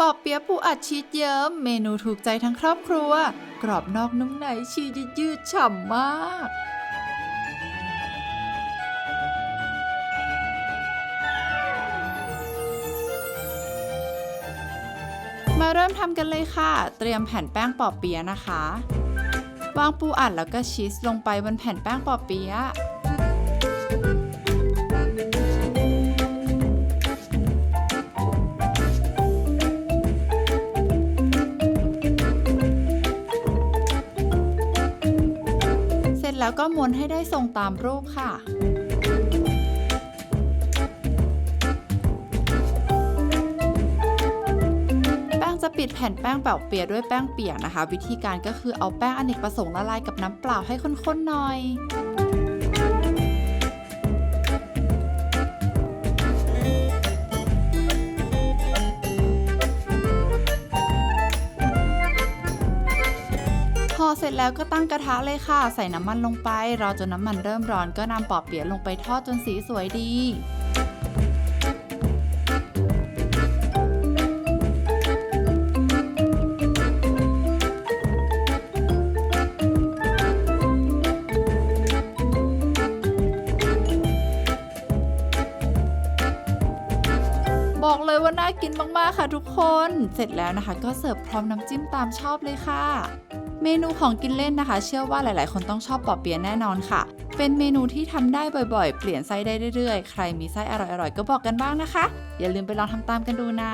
ปอบเปี๊ยะปูอัดชีสเยิ้มเมนูถูกใจทั้งครอบครัว กรอบนอกนุ่มในชีสยืดๆฉ่ำมากมาเริ่มทำกันเลยค่ะ เตรียมแผ่นแป้งปอเปี๊ยะนะคะ วางปูอัดแล้วก็ชีสลงไปบนแผ่นแป้งปอเปี๊ยะ จแล้วก็ม้วนให้ได้ทรงตามรูปค่ะแป้งจะปิดแผ่นแป้งเป่าเปียด้วยแป้งเปียกนะคะ วิธีการก็คือเอาแป้งอเนกประสงค์ละลายกับน้ำเปล่าให้ข้นๆหน่อย พอเสร็จแล้วก็ตั้งกระทะเลยค่ะ ใส่น้ำมันลงไป รอจนน้ำมันเริ่มร้อนก็นำปอบเปียะลงไปทอดจนสีสวยดีบอกเลยว่าน่ากินมาก ๆ ค่ะทุกคน เสร็จแล้วนะคะ ก็เสิร์ฟพร้อมน้ำจิ้มตามชอบเลยค่ะ เมนูของกินเล่นนะคะ เชื่อว่าหลาย ๆ คนต้องชอบปอเปี๊ยะแน่นอนค่ะ เป็นเมนูที่ทำได้บ่อย ๆ เปลี่ยนไส้ได้เรื่อย ๆ ใครมีไส้อร่อย ๆ ก็บอกกันบ้างนะคะ อย่าลืมไปลองทำตามกันดูนะ